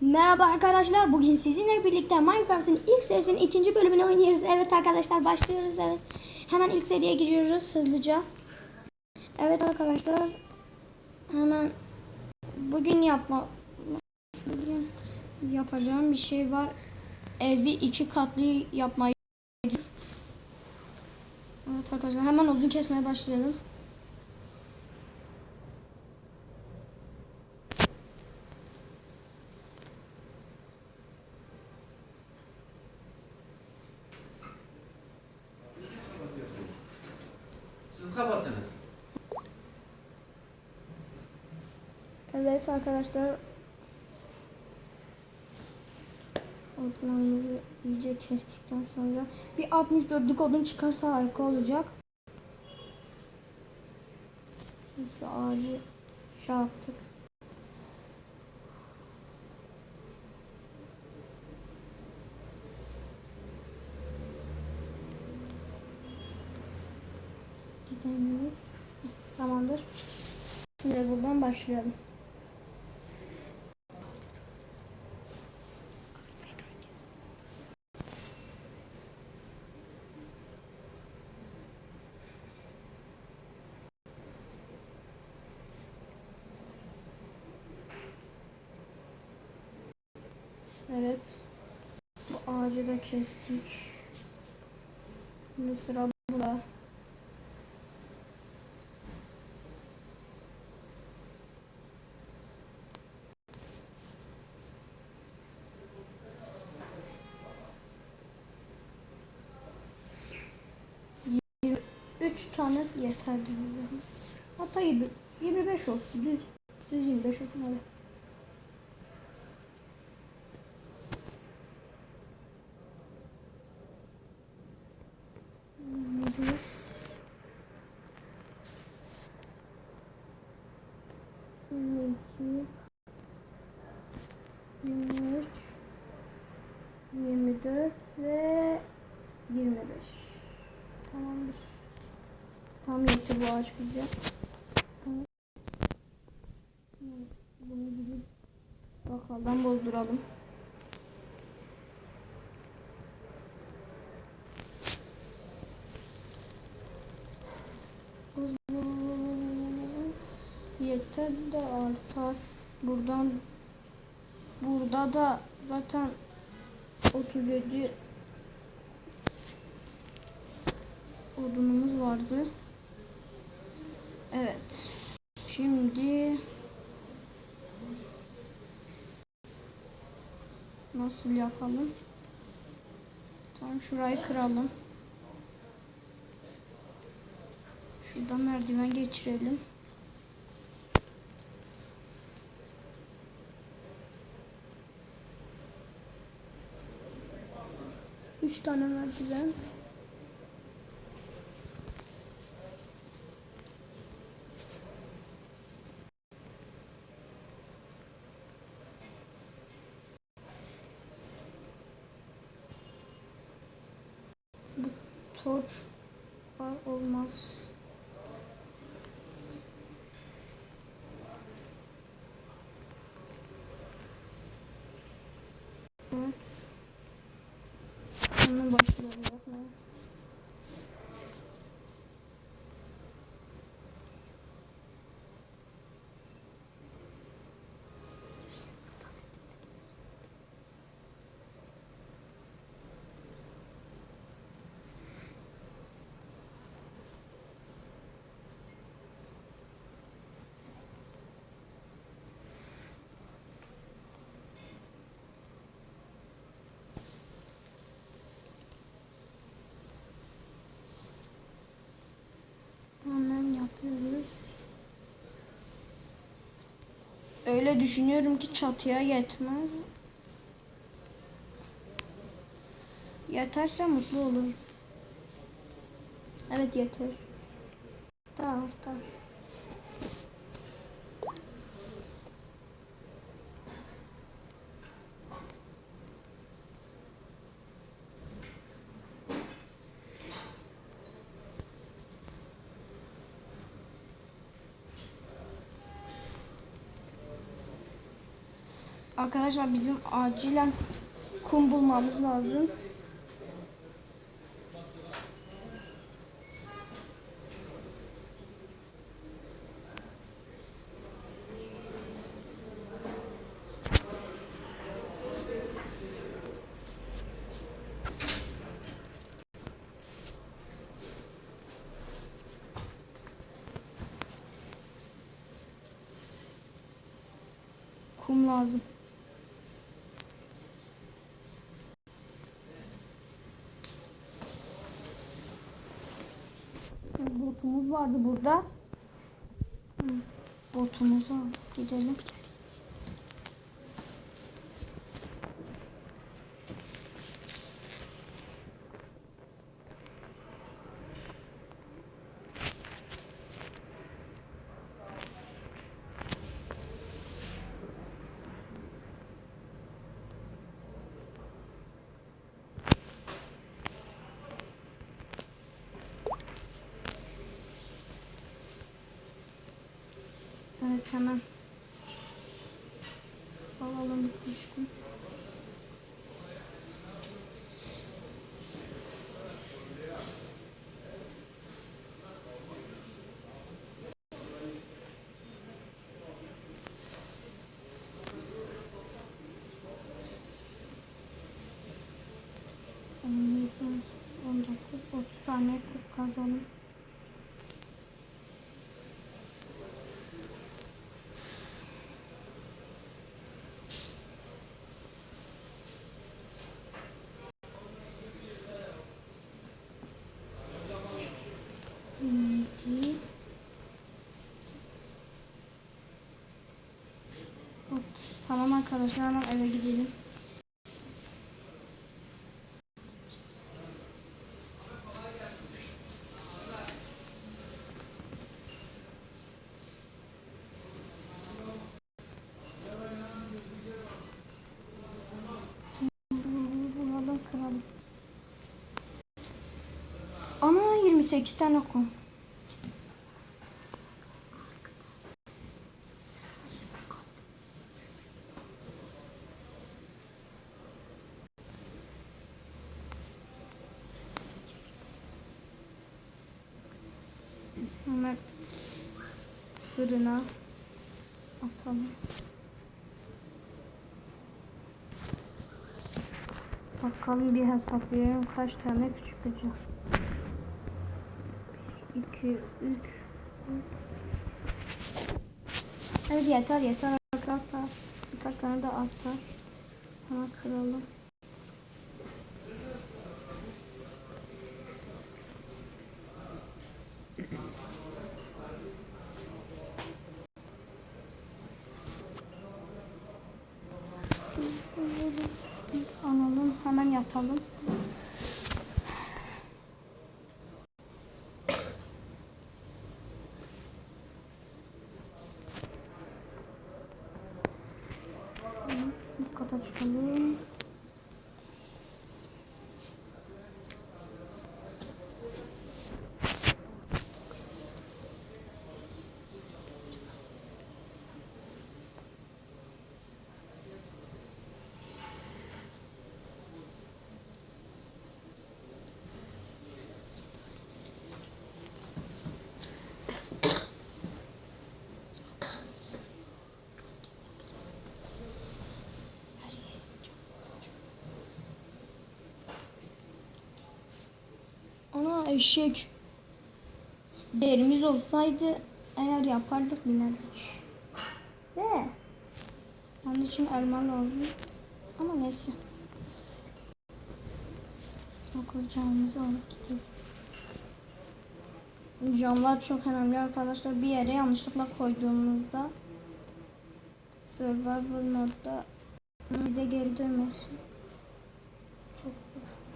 Merhaba arkadaşlar. Bugün sizinle birlikte Minecraft'ın ilk serisinin ikinci bölümünü oynuyoruz. Evet arkadaşlar başlıyoruz. Evet. Hemen ilk seriye giriyoruz hızlıca. Evet arkadaşlar. Hemen bugün yapma bugün yapacağım bir şey var. Evi iki katlı yapmayı Evet arkadaşlar hemen odun kesmeye başlayalım. Evet arkadaşlar. Odunlarımızı iyice kestikten sonra bir 64'lük odun çıkarsa harika olacak. Şu ağacı şey yaptık. Gidemiyoruz. Tamamdır. Şimdi buradan başlayalım. Evet. Bu ağacı da kestik. Şimdi sıra burada. Üç tane yeterli bize. Hatta yirmi- 25 olsun. Düz, düz 25 olsun hadi. Ağaç bize. Bunu gidip bozduralım. Yeter de artar. Buradan burada da zaten 37 odunumuz vardı. Evet. Şimdi nasıl yapalım? Tam şurayı kıralım. Şuradan merdiven geçirelim. Üç tane merdiven. Bu torç var olmaz. Evet. Hemen başlayalım yapmaya. Hemen yapıyoruz. Öyle düşünüyorum ki çatıya yetmez. Yeterse mutlu olurum. Evet yeter. Tamam tamam. Arkadaşlar bizim acilen kum bulmamız lazım. Kum lazım. Vardı burada. Al. Gidelim. Evet hemen. Alalım otuz tane kazanım. Şimdi Otuz. Tamam arkadaşlar hemen eve gidelim. Ana 28 tane kum. Hemen fırına atalım. Bakalım bir hesaplayalım kaç tane böcek. 2, 3, Evet yeter yeter arkadaşlar. Birkaç tane de artar. Hemen kıralım. Alalım hemen yatalım. Ana eşek. Derimiz olsaydı eğer yapardık binerdik. De. Onun için elma lazım. Ama neyse. Okuyacağımızı alıp gidiyoruz. Camlar çok önemli arkadaşlar. Bir yere yanlışlıkla koyduğumuzda Survival modda bize geri dönmesin. Çok zor.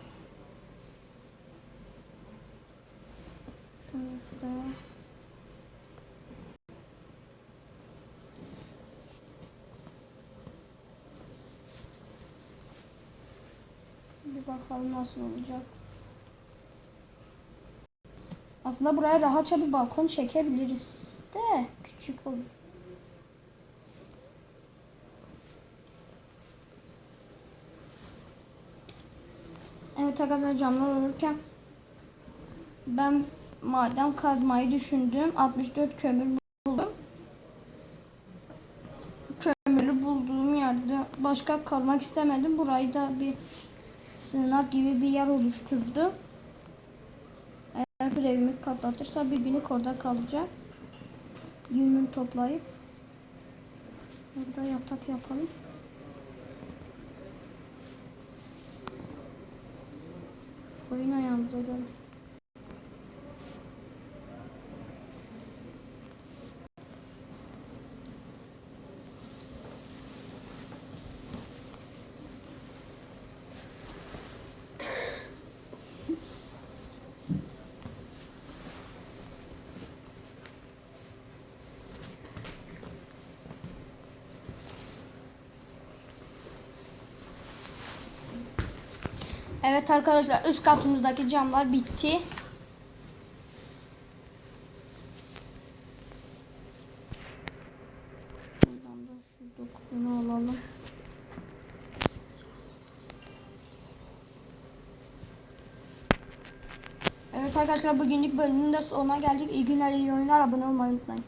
Sonuçta. Bir bakalım nasıl olacak. Aslında buraya rahatça bir balkon çekebiliriz. De küçük olur. Evet arkadaşlar camlar olurken ben maden kazmayı düşündüm. 64 kömür buldum. Kömürü bulduğum yerde başka kalmak istemedim. Burayı da bir sığınak gibi bir yer oluşturdum. Eğer bir evimi patlatırsa bir günlük orada kalacak. Yününü toplayıp burada yatak yapalım. Koyun ayağımıza göre. Evet arkadaşlar üst katımızdaki camlar bitti. Buradan da şu dokunu alalım. Evet arkadaşlar bugünlük bölümün de sonuna geldik. İyi günler, iyi oyunlar. Abone olmayı unutmayın.